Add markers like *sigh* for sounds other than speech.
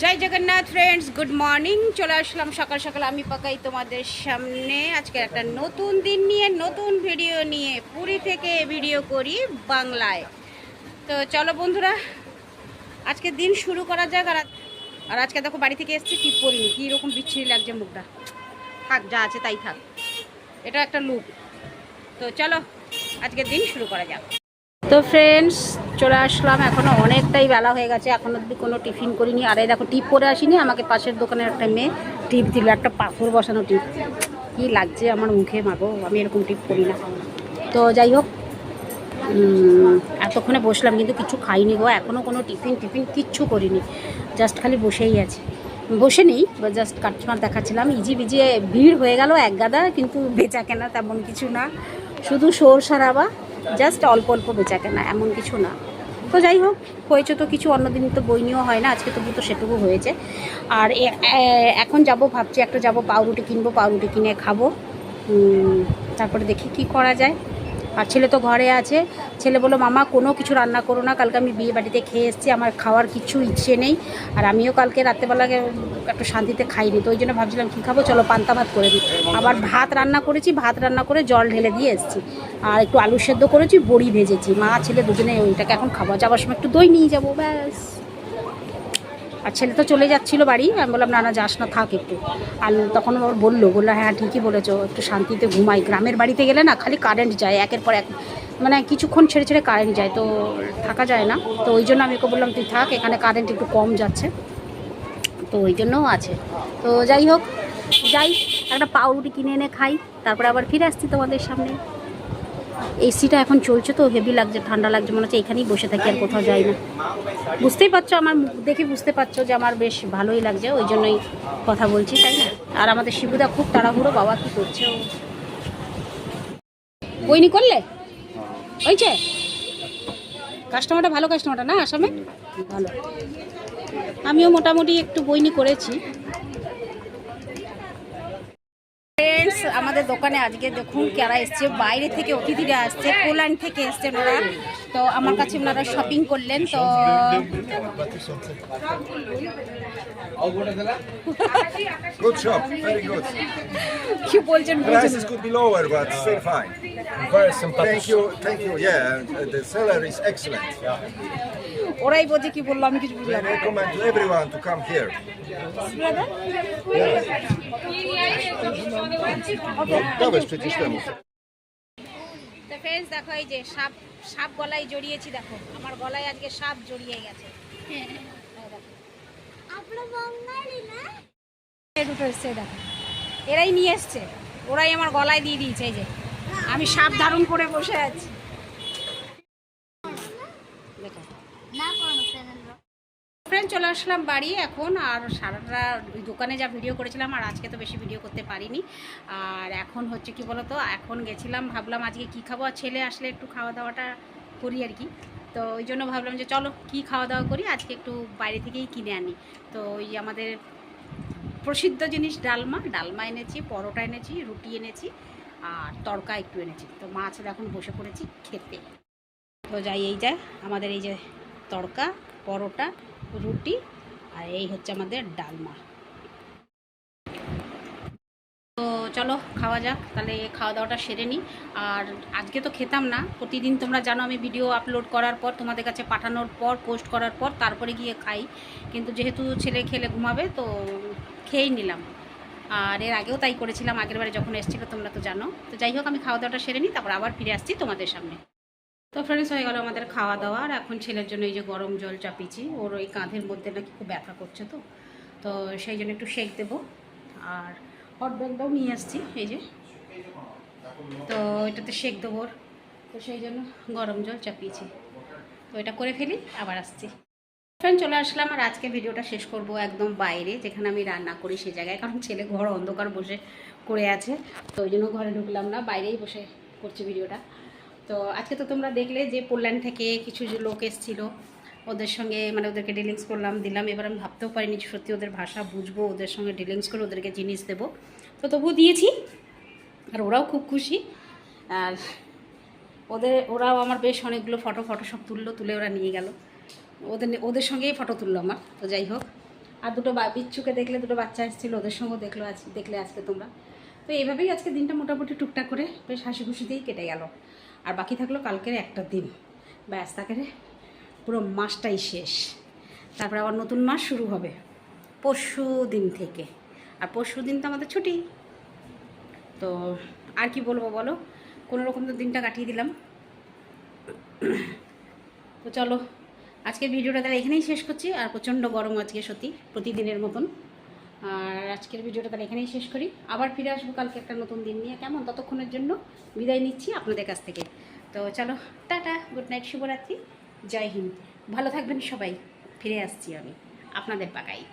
জয় Jagannath friends good morning চলে আসলাম সকাল সকাল আমি পাকাই তোমাদের সামনে। আজকে একটা নতুন দিন নিয়ে, নতুন ভিডিও নিয়ে, পুরী থেকে ভিডিও করি বাংলায়। তো চলো বন্ধুরা, আজকে দিন শুরু করা যাক। আর আর আজকে দেখো বাড়ি থেকে এসেছি পরিনি কী রকম বিচ্ছিরি লাগছে মুখটা। থাক, যা আছে তাই থাক। এটা একটা লুক তো চলো, আজকে দিন শুরু করা যাক। তো ফ্রেন্ডস চলে আসলাম এখনও অনেকটাই বেলা হয়ে গেছে, এখন অব্দি কোনো টিফিন করিনি। আর এই দেখো, টিপ পরে আসিনি, আমাকে পাশের দোকানের একটা মেয়ে টিপ দিল, একটা পাথর বসানো টিপ। কি লাগছে আমার মুখে, মাগো, আমি এরকম টিপ করি না। তো যাই হোক এতক্ষণে বসলাম, কিন্তু কিছু খাইনি গো এখনও কোনো টিফিন টিফিন কিচ্ছু করিনি। জাস্ট খালি বসেই আছে। বসে নেই জাস্ট কাটমার দেখাচ্ছিলাম, ইজি বিজি ভিড় হয়ে গেল এক গাদা, কিন্তু বেচা কেনা তেমন কিছু না। শুধু শোর সারাবা জাস্ট অল্প অল্প বেচা কেনা এমন কিছু না। তো যাই হোক, হয়েছে তো কিছু অন্যদিন তো বই নিয়েও হয় না, আজকে তবু তো সেটুকু হয়েছে। আর এখন যাব ভাবছি, একটা যাব পাউরুটি কিনবো, পাউরুটি কিনে খাব। তারপরে দেখি কি করা যায়। আর ছেলে তো ঘরে আছে। ছেলে বলল, মামা, কোনো কিছু রান্না করো না, কালকে আমি বিয়ে বাড়িতে খেয়ে এসেছি, আমার খাওয়ার কিছু ইচ্ছে নেই। আর আমিও কালকে রাত্রেবেলা একটু শান্তিতে খাইনি, তো ওই জন্য ভাবছিলাম, কী খাব? চলো পান্তা ভাত করে দিই। আবার ভাত রান্না করেছি, ভাত রান্না করে জল ঢেলে দিয়ে এসেছি। আর একটু আলু সেদ্ধ করেছি, বড়ি ভেজেছি। মা, ছেলে দুজনে ওইটাকে এখন খাব। যাবার সময় একটু দই নিয়ে যাব, ব্যাস। আর ছেলে তো চলে যাচ্ছিল বাড়ি। আমি বললাম, না না, যাস না, থাক একটু। আর তখন ওর বলল বলল হ্যাঁ ঠিকই বলেছ, একটু শান্তিতে ঘুমাই। গ্রামের বাড়িতে গেলে না, খালি কারেন্ট যায়, একের পর এক মানে কিছুক্ষণ ছেড়ে ছেড়ে কারেন্ট যায়, তো থাকা যায় না। তো ওই জন্য আমি ওকে বললাম, তুই থাক, এখানে কারেন্ট একটু কম যাচ্ছে। তো ওই জন্যও আছে। তো যাই হোক, যাই, একটা পাউরুটি কিনে এনে খাই, তারপরে আবার ফিরে আসছি তোমাদের সামনে। এসিটা এখন চলছে তো হেভি লাগছে, ঠান্ডা লাগছে, মনে হচ্ছে এখানেই বসে থাকি আর কোথাও যাই না। বুঝতেই পারছ, আমার দেখে বুঝতে পারছ যে আমার বেশ ভালোই লাগছে, ওই জন্যই কথা বলছি, তাই না? আর আমাদের শিবুদা খুব তাড়াহুড়ো, বাবা কি করছে বইনি করলে? হয়েছে? কাস্টমারটা ভালো কাস্টমারটা না আসামে? ভালো। আমিও মোটামুটি একটু বইনি করেছি ফ্রেন্ডস আমাদের দোকানে আজকে দেখুন কারা এসছে বাইরে থেকে অতিথিরা আসছে পোল্যান্ড থেকে এসছেন ওরা। তো আমার কাছে ওনারা শপিং করলেন তো *laughs* কি বলছেন ওরাই বোঝে কি বলল আমি কিছু বুঝলাম দেখো এই যে সাপ। সাপ গলায় জড়িয়েছি দেখো। আমার গলায় আজকে সাপ জড়িয়ে গেছে। দেখো। দুটো এসছে দেখো। এরাই নিয়ে এসছে। ওরাই আমার গলায় দিয়ে দিয়েছে এই যে। আমি সাপ ধারণ করে বসে আছি দেখো ফ্রেন্ড চলে আসলাম বাড়ি এখন, আর সারাটা দোকানে যা ভিডিও করেছিলাম, আর আজকে তো বেশি ভিডিও করতে পারিনি। আর এখন হচ্ছে কি বলতো, এখন গেছিলাম, ভাবলাম আজকে কি খাব, আর ছেলে আসলে একটু খাওয়া দাওয়াটা করি আর কি। তো ওই জন্য ভাবলাম যে চলো কি খাওয়া দাওয়া করি, আজকে একটু বাইরে থেকেই কিনে আনি। তো ওই আমাদের প্রসিদ্ধ জিনিস ডালমা ডালমা এনেছি, পরোটা এনেছি, রুটি এনেছি, আর তড়কা একটু এনেছি। তো মাছ এখন বসে পড়েছি খেতে। তো যাই, এই যায় আমাদের এই যে তড়কা পরোটা রুটি আর এই হচ্ছে আমাদের ডালমা। তো চলো খাওয়া যাক, তাহলে খাওয়া দাওয়াটা সেরে নিই আর আজকে তো খেতাম না, প্রতিদিন তোমরা জানো আমি ভিডিও আপলোড করার পর, তোমাদের কাছে পাঠানোর পর পোস্ট করার পর, তারপরে গিয়ে খাই। কিন্তু যেহেতু ছেলে খেলে ঘুমাবে, তো খেয়েই নিলাম। আর এর আগেও তাই করেছিলাম, আগের বারে যখন এসেছিল তোমরা তো জানো। তো যাই হোক, আমি খাওয়া দাওয়াটা সেরে নিই তারপর আবার ফিরে আসছি তোমাদের সামনে। তো ফ্রেন্ডস হয়ে গেল আমাদের খাওয়া দাওয়া আর এখন ছেলের জন্য এই যে গরম জল চাপিয়েছি, ওর ওই কাঁধের মধ্যে নাকি খুব ব্যথা করছে তো। তো সেই জন্য একটু শেক দেবো। আর হট ব্যাগটাও নিয়ে আসছি, এই যে। তো এটাতে শেক দেবো। তো সেই জন্য গরম জল চাপিয়েছি। তো এটা করে ফেলি, আবার আসছি। ফ্রেন্ড চলে আসলাম আর আজকে ভিডিওটা শেষ করব একদম বাইরে, যেখানে আমি রান্না করি সে জায়গায়। কারণ ছেলে ঘর অন্ধকার বসে করে আছে, তো ওই জন্য ঘরে ঢুকলাম না, বাইরেই বসে করছি ভিডিওটা। তো আজকে তো তোমরা দেখলে যে পোল্যান্ড থেকে কিছু লোক এসেছিল, ওদের সঙ্গে মানে ওদেরকে ডিলিংস করলাম, দিলাম। এবার আমি ভাবতেও পারিনি সত্যি ওদের ভাষা বুঝব, ওদের সঙ্গে ডিলিংস করে ওদেরকে জিনিস দেবো। তো তবুও দিয়েছি, আর ওরাও খুব খুশি। আর ওদের, ওরাও আমার বেশ অনেকগুলো ফটো ফটো সব তুললো, তুলে ওরা নিয়ে গেল। ওদের ওদের সঙ্গেই ফটো তুললো আমার, তো যাই হোক। আর দুটো বিচ্ছুকে দেখলে দুটো বাচ্চা এসেছিল, ওদের সঙ্গেও দেখল আজ, দেখলে আজকে তোমরা। তো এইভাবেই আজকে দিনটা মোটামুটি টুকটাক করে বেশ হাসি খুশিতেই কেটে গেল। আর বাকি থাকল কালকের একটা দিন। ব্যাস তাকে পুরো মাসটাই শেষ। তারপরে আবার নতুন মাস শুরু হবে পরশু দিন থেকে। আর পরশু দিন তো আমাদের ছুটি। তো আর কি বলব বলো? কোনো রকম তো দিনটা কাটিয়ে দিলাম। তো চলো, আজকের ভিডিওটা তাহলে এখানেই শেষ করছি। আর প্রচণ্ড গরম আজকে সত্যি, প্রতিদিনের মতন। আর আজকের ভিডিওটা তাহলে এখানেই শেষ করি। আবার ফিরে আসব কালকে একটা নতুন দিন নিয়ে। কেমন? ততক্ষণের জন্য বিদায় নিচ্ছি আপনাদের কাছ থেকে। তো চলো, টাটা গুড নাইট শুভরাত্রি, জয় হিন্দ। ভালো থাকবেন সবাই। ফিরে আসছি আমি আপনাদের পাকাই।